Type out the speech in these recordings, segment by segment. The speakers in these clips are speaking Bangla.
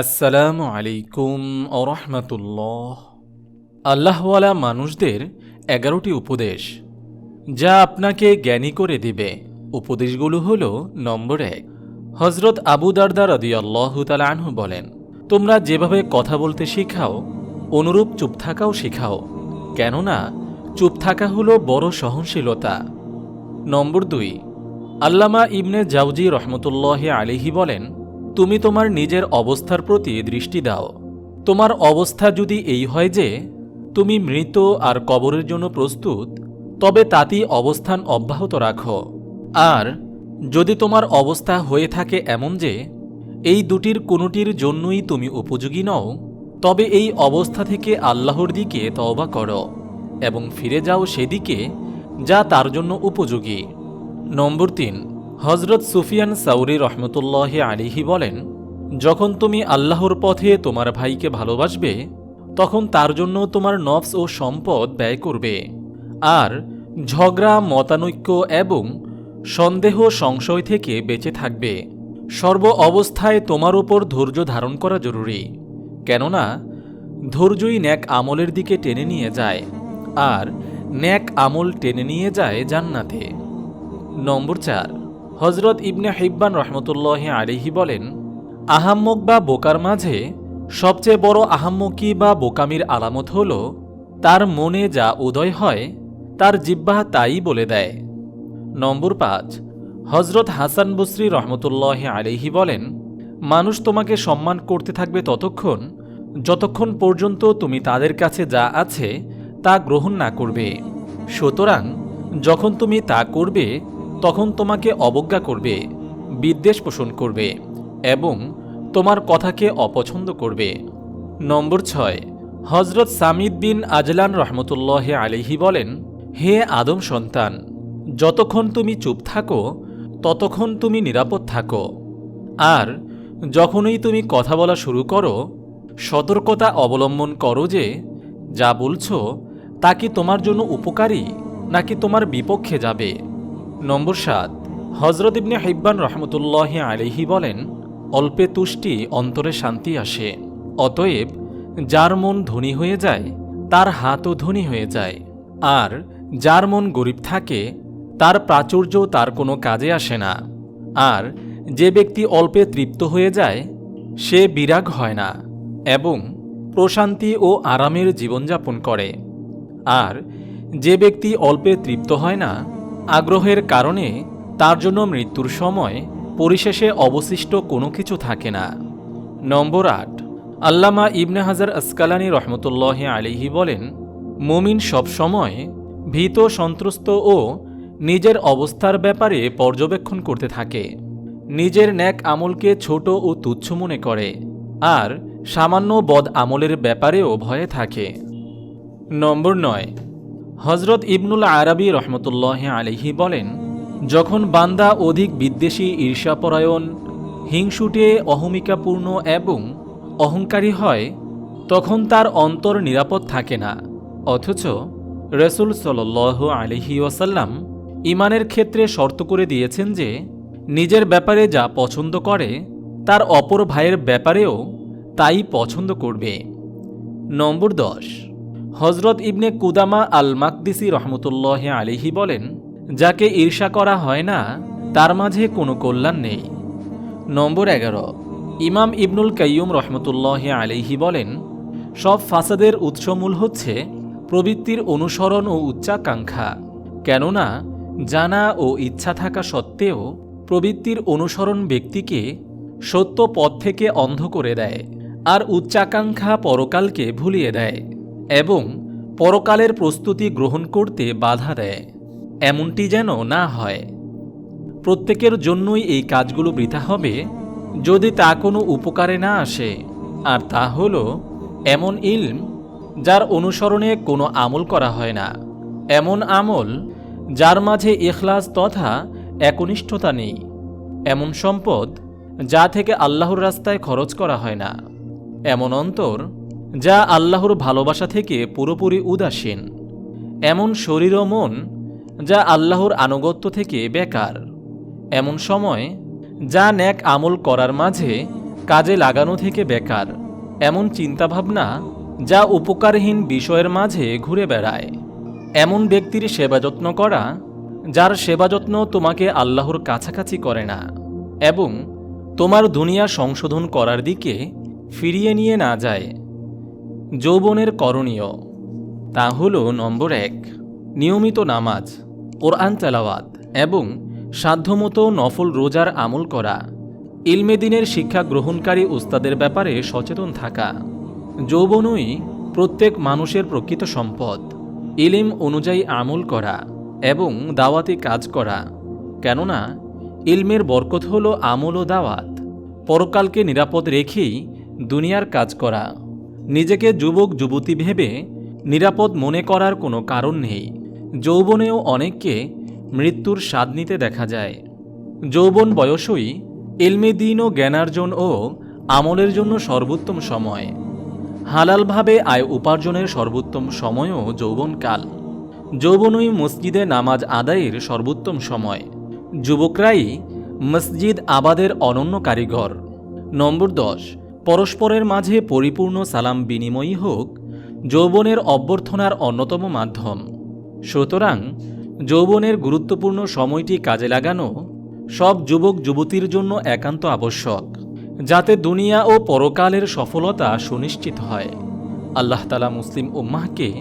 আসসালামু আলাইকুম আরহামতুল্লাহ আল্লাহওয়ালা মানুষদের এগারোটি উপদেশ। যা আপনাকে জ্ঞানী করে দিবে। উপদেশগুলো হল, নম্বর এক হজরত আবু দারদা রদি আল্লাহ আনহু বলেন, তোমরা যেভাবে কথা বলতে শেখাও, অনুরূপ চুপ থাকাও শেখাও। কেননা, চুপ থাকা হলো বড় সহনশীলতা। নম্বর দুই, আল্লামা ইবনে জাউজি রহমতুল্লাহ আলিহি বলেন তুমি তোমার নিজের অবস্থার প্রতি দৃষ্টি দাও। তোমার অবস্থা যদি এই হয় যে, তুমি মৃত আর কবরের জন্য প্রস্তুত, তবে তাতেই অবস্থান অব্যাহত রাখো। আর, যদি তোমার অবস্থা হয়ে থাকে এমন যে, এই দুটির কোনোটির জন্যই তুমি উপযোগী নও, তবে এই অবস্থা থেকে আল্লাহর দিকে তওবা করো এবং ফিরে যাও সেদিকে যা তার জন্য উপযোগী। নম্বর তিন। হজরত সুফিয়ান সাউরি রহমতুল্লাহ আলিহি বলেন, যখন তুমি আল্লাহর পথে তোমার ভাইকে ভালোবাসবে, তখন তার জন্য তোমার নফস ও সম্পদ ব্যয় করবে। আর ঝগড়া, মতানৈক্য এবং সন্দেহ সংশয় থেকে বেঁচে থাকবে। সর্ব অবস্থায় তোমার উপর ধৈর্য ধারণ করা জরুরি। কেননা, ধৈর্যই ন্যাক আমলের দিকে টেনে নিয়ে যায়, আর ন্যাক আমল টেনে নিয়ে যায় জান্নাতে। নম্বর চার। হজরত ইবনে হিব্বান রহমতুল্লাহ আলিহি বলেন, আহাম্মক বা বোকার মাঝে সবচেয়ে বড় আহাম্মকি বা বোকামির আলামত হল, তার মনে যা উদয় হয়, তার জিব্বাহ তাই বলে দেয়। নম্বর পাঁচ, হজরত হাসান বসরি রহমতুল্লাহ আলিহি বলেন, মানুষ তোমাকে সম্মান করতে থাকবে ততক্ষণ, যতক্ষণ পর্যন্ত তুমি তাদের কাছে যা আছে তা গ্রহণ না করবে। সুতরাং যখন তুমি তা করবে তখন তোমাকে অবজ্ঞা করবে, বিদ্বেষ পোষণ করবে এবং তোমার কথাকে অপছন্দ করবে। নম্বর ছয় হজরত সামিদ বিন আজলান রহমতুল্লাহ আলিহি বলেন, হে আদম সন্তান, যতক্ষণ তুমি চুপ থাকো, ততক্ষণ তুমি নিরাপদ থাকো। আর যখনই তুমি কথা বলা শুরু করো, সতর্কতা অবলম্বন করো যে, যা বলছো তা কি তোমার জন্য উপকারী নাকি তোমার বিপক্ষে যাবে? নম্বর সাত। হজরত ইবনে হিব্বান রহমতুল্লাহ আলিহি বলেন, অল্পে তুষ্টি অন্তরে শান্তি আসে, অতএব যার মন ধনী হয়ে যায়, তার হাতও ধনী হয়ে যায়। আর যার মন গরিব থাকে, তার প্রাচুর্য তার কোনো কাজে আসে না। আর যে ব্যক্তি অল্পে তৃপ্ত হয়ে যায়, সে বিরাগ হয় না এবং প্রশান্তি ও আরামের জীবনযাপন করে। আর যে ব্যক্তি অল্পে তৃপ্ত হয় না আগ্রহের কারণে তার জন্য মৃত্যুর সময় পরিশেষে অবশিষ্ট কোনো কিছু থাকে না। নম্বর আট, আল্লামা ইবনে হাজার আসকালানি রহমতুল্লাহ আলিহি বলেন, মুমিন সবসময় ভীত, সন্ত্রস্ত ও নিজের অবস্থার ব্যাপারে পর্যবেক্ষণ করতে থাকে। নিজের ন্যাক আমলকে ছোট ও তুচ্ছ মনে করে আর সামান্য বদ আমলের ব্যাপারেও ভয়ে থাকে। নম্বর নয় হজরত ইবনুল আরবি রহমতুল্লাহ আলিহি বলেন, যখন বান্দা অধিক বিদ্বেষী, ঈর্ষাপরায়ণ, হিংসুটে, অহমিকাপূর্ণ এবং অহংকারী হয়, তখন তার অন্তর নিরাপদ থাকে না। অথচ রসুল সাল আলিহি ওয়াসাল্লাম ইমানের ক্ষেত্রে শর্ত করে দিয়েছেন যে, নিজের ব্যাপারে যা পছন্দ করে, তার অপর ভাইয়ের ব্যাপারেও তাই পছন্দ করবে। নম্বর দশ। হজরত ইবনে কুদামা আল মাকদিসি রহমতুল্লাহ আলিহি বলেন, যাকে ঈর্ষা করা হয় না, তার মাঝে কোনো কল্যাণ নেই। নম্বর এগারো, ইমাম ইবনুল কাইয়ুম রহমতুল্লাহ আলিহি বলেন, সব ফাসাদের উৎসমূল হচ্ছে প্রবৃত্তির অনুসরণ ও উচ্চাকাঙ্ক্ষা। কেননা, জানা ও ইচ্ছা থাকা সত্ত্বেও প্রবৃত্তির অনুসরণ ব্যক্তিকে সত্য পথ থেকে অন্ধ করে দেয়, আর উচ্চাকাঙ্ক্ষা পরকালকে ভুলিয়ে দেয়। এবং পরকালের প্রস্তুতি গ্রহণ করতে বাধা দেয়। এমনটি যেন না হয়। প্রত্যেকের জন্যই এই কাজগুলো বৃথা হবে, যদি তা কোনো উপকারে না আসে। আর তা হল এমন ইলম যার অনুসরণে কোনো আমল করা হয় না। এমন আমল যার মাঝে ইখলাস তথা একনিষ্ঠতা নেই। এমন সম্পদ যা থেকে আল্লাহর রাস্তায় খরচ করা হয় না। এমন অন্তর যা আল্লাহর ভালোবাসা থেকে পুরোপুরি উদাসীন। এমন শরীর ও মন যা আল্লাহর আনুগত্য থেকে বেকার। এমন সময় যা ন্যাক আমল করার মাঝে কাজে লাগানো থেকে বেকার। এমন চিন্তাভাবনা যা উপকারহীন বিষয়ের মাঝে ঘুরে বেড়ায়। এমন ব্যক্তির সেবা যত্ন করা যার সেবা যত্ন তোমাকে আল্লাহর কাছাকাছি করে না এবং তোমার দুনিয়া সংশোধন করার দিকে ফিরিয়ে নিয়ে না যায়। যৌবনের করণীয়। তা হল নম্বর এক, নিয়মিত নামাজ, কোরআন তেলাওয়াত এবং সাধ্যমতো নফল রোজার আমল করা, ইলমে দিনের শিক্ষা গ্রহণকারী উস্তাদের ব্যাপারে সচেতন থাকা। যৌবনই প্রত্যেক মানুষের প্রকৃত সম্পদ। ইলিম অনুযায়ী আমল করা এবং দাওয়াতি কাজ করা। কেননা, ইলমের বরকত হল আমল ও দাওয়াত। পরকালকে নিরাপদ রেখেই দুনিয়ার কাজ করা। নিজেকে যুবক যুবতী ভেবে নিরাপদ মনে করার কোনো কারণ নেই। যৌবনেও অনেককে মৃত্যুর স্বাদ নিতে দেখা যায়। যৌবন বয়সই এলমে দিন ও জ্ঞানার্জন ও আমলের জন্য সর্বোত্তম সময়। হালালভাবে আয় উপার্জনের সর্বোত্তম সময়ও যৌবনকাল। যৌবনই মসজিদে নামাজ আদায়ের সর্বোত্তম সময়। যুবকরাই মসজিদ আবাদের অনন্য কারিগর। নম্বর দশ পরস্পরের মাঝে পরিপূর্ণ সালাম বিনিময়ই হোক, যৌবনের অভ্যর্থনার অন্যতম মাধ্যম। সুতরাং, যৌবনের গুরুত্বপূর্ণ সময়টি কাজে লাগানো সব যুবক যুবতীর জন্য একান্ত আবশ্যক, যাতে দুনিয়া ও পরকালের সফলতা সুনিশ্চিত হয়। আল্লাহ তালা মুসলিম উম্মাহকে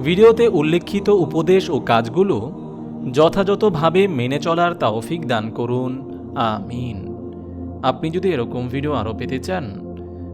ভিডিওতে উল্লেখিত উপদেশ ও কাজগুলো যথাযথভাবে মেনে চলার তাওফিক দান করুন। আমিন। আপনি যদি এরকম ভিডিও আরও পেতে চান